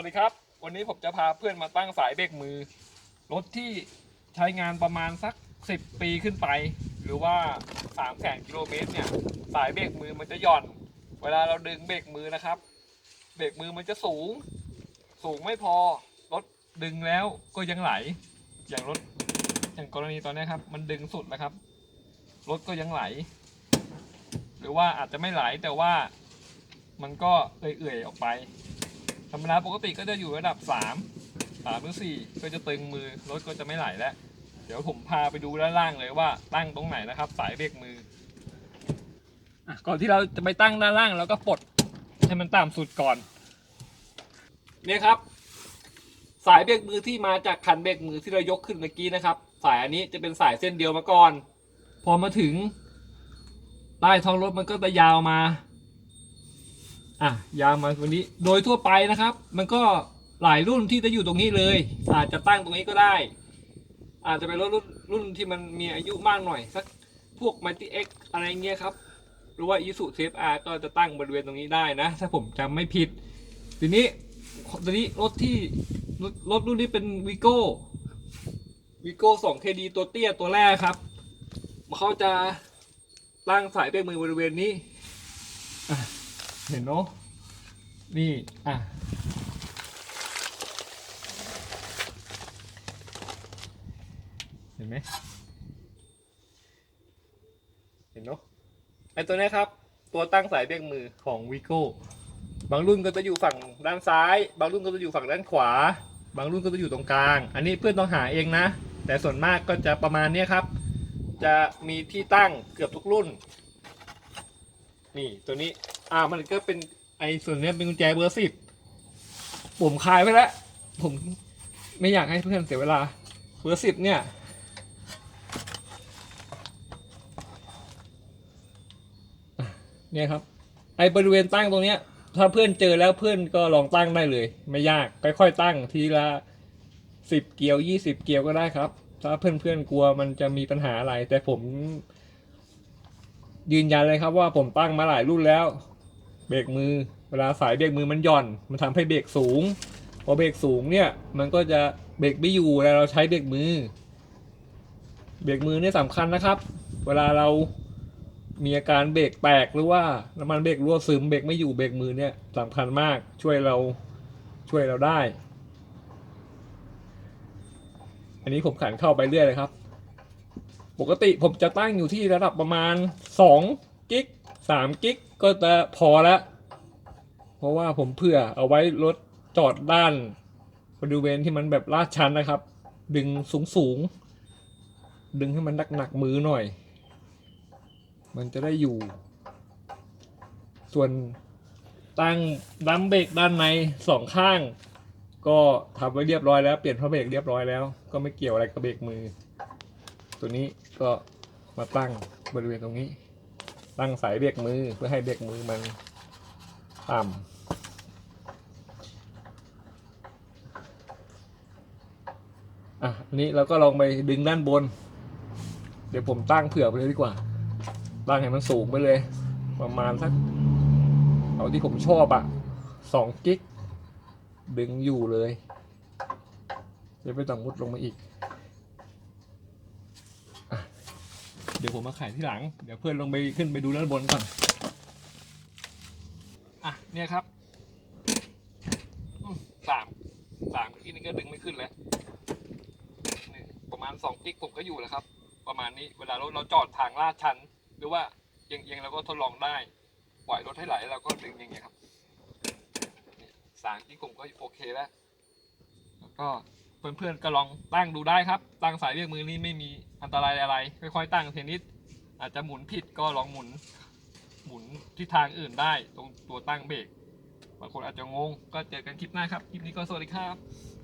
วัสดีครับ วันนี้ผมจะพาเพื่อนมาตั้งสายเบรกมือ รถที่ใช้งานประมาณสัก 10 ปีขึ้นไป หรือว่า3แสนกิโลเมตรเนี่ย สายเบรกมือมันจะหย่อน เวลาเราดึงเบรกมือนะครับ เบรกมือมันจะสูง สูงไม่พอ รถดึงแล้วก็ยังไหล อย่างรถอย่างกรณีตอนนี้ครับ มันดึงสุดนะครับ รถก็ยังไหล หรือว่าอาจจะไม่ไหลแต่ว่ามันก็เอื่อยๆออกไป ธรรมดาปกติก็จะอยู่ระดับ3 3หรือ4ก็จะตึงมือรถก็จะไม่ไหลแล้ว เดี๋ยวผมพาไปดูด้านล่างเลยว่าตั้งตรงไหนนะครับ สายเบรกมืออะก่อนที่เราจะไปตั้งด้านล่างเราก็ปลดให้มันต่ำสุดก่อน เนี่ยครับ สายเบรกมือที่มาจากคันเบรกมือที่เรายกขึ้นเมื่อกี้นะครับ สายอันนี้จะเป็นสายเส้นเดียวมาก่อน พอมาถึงใต้ท้องรถมันก็จะยาวมา อะยาวมาตรงนี้โดยทั่วไปนะครับ มันก็หลายรุ่นที่จะอยู่ตรงนี้เลย อาจจะตั้งตรงนี้ก็ได้ อาจจะเป็นรถรุ่นรุ่นที่มันมีอายุมากหน่อยสักพวก Mighty X อะไรเงี้ยครับ หรือว่า Isuzu CFR ก็จะตั้งบริเวณตรงนี้ได้นะ ถ้าผมจำไม่ผิด ทีนี้ทีนี้รถที่รถรุ่นนี้เป็นวิโก้วิโก้สองเคดีตัวเตี้ยตัวแรกครับเขาจะตั้งสายเบรกมือบริเวณนี้อะ เห็นเนาะนี่ อะ เห็นไหมเห็นเนาะไอตัวนี้ครับ ตัวตั้งสายเบรกมือของวิโก้บางรุ่นก็จะอยู่ฝั่งด้านซ้าย บางรุ่นก็จะอยู่ฝั่งด้านขวา บางรุ่นก็จะอยู่ตรงกลาง อันนี้เพื่อนต้องหาเองนะ แต่ส่วนมากก็จะประมาณนี้ครับ จะมีที่ตั้งเกือบทุกรุ่น นี่ตัวนี้ อ่ามันก็เป็นไอ้ส่วนเนี้ยเป็นกุญแจเบอร์สิบผมคลายไว้แล้ว ผมไม่อยากให้เพื่อนเสียเวลา เบอร์สิบเนี่ย เนี่ยครับ ไอ้บริเวณตั้งตรงเนี้ย ถ้าเพื่อนเจอแล้วเพื่อนก็ลองตั้งได้เลย ไม่ยากค่อยๆตั้งทีละสิบเกียวยี่สิบเกียวก็ได้ครับ ถ้าเพื่อนๆกลัวมันจะมีปัญหาอะไร แต่ผม ยืนยันเลยครับว่าผมตั้งมาหลายรุ่นแล้ว เบรกมือ เวลาสายเบรกมือมันหย่อน มันทำให้เบรกสูง พอเบรกสูงเนี่ย มันก็จะเบรกไม่อยู่เวลาเราใช้เบรกมือ เบรกมือเนี่ยสำคัญนะครับ เวลาเรามีอาการเบรกแตกหรือว่าน้ำมันเบรกรั่วซึมเบรกไม่อยู่เบรกมือเนี่ยสำคัญมากช่วยเราช่วยเราได้ อันนี้ผมขันเข้าไปเรื่อยเลยครับ ปกติผมจะตั้งอยู่ที่ระดับประมาณ2กิก3กิก ก็จะพอละ เพราะว่าผมเผื่อเอาไว้รถจอดด้านบริเวณที่มันแบบลาดชันนะครับ ดึงสูงสูง ดึงให้มันหนักหนักมือหน่อย มันจะได้อยู่ ส่วนตั้งดัมเบรกด้านในสองข้าง ก็ทำไว้เรียบร้อยแล้ว เปลี่ยนพระเบรกเรียบร้อยแล้ว ก็ไม่เกี่ยวอะไรกับเบรกมือ ตัวนี้ก็มาตั้งบริเวณตรงนี้ ตั้งสายเบรกมือเพื่อให้เบรกมือมันต่ำอะนี้เราก็ลองไปดึงด้านบน เดี๋ยวผมตั้งเผื่อไปเลยดีกว่า ตั้งให้มันสูงไปเลย ประมาณสักเอาที่ผมชอบอะสองกิก ดึงอยู่เลย จะไม่ต้องมุดลงมาอีก เดี๋ยวผมมาขายที่หลัง เดี๋ยวเพื่อนลงไปขึ้นไปดูด้านบนก่อน อะ เนี่ยครับสามสามที่นี่ก็ดึงไม่ขึ้นแล้ว ประมาณสองกิกผมก็อยู่แล้วครับ ประมาณนี้ เวลารถเราจอดทางลาดชัน หรือว่าเอียงๆเราก็ทดลองได้ ปล่อยรถให้ไหลเราก็ดึงอย่างเงี้ยครับสามกิกผมก็โอเคแล้ว แล้วก็ เพื่อนๆก็ลองตั้งดูได้ครับ ตั้งสายเรียกมือนี่ไม่มีอันตรายอะไร ค่อยๆตั้งเทนนิสอาจจะหมุนผิดก็ลองหมุน หมุนทิศทางอื่นได้ ตรงตัวตั้งเบรกบางคนอาจจะงง ก็เจอกันคลิปหน้าครับ คลิปนี้ก็สวัสดีครับ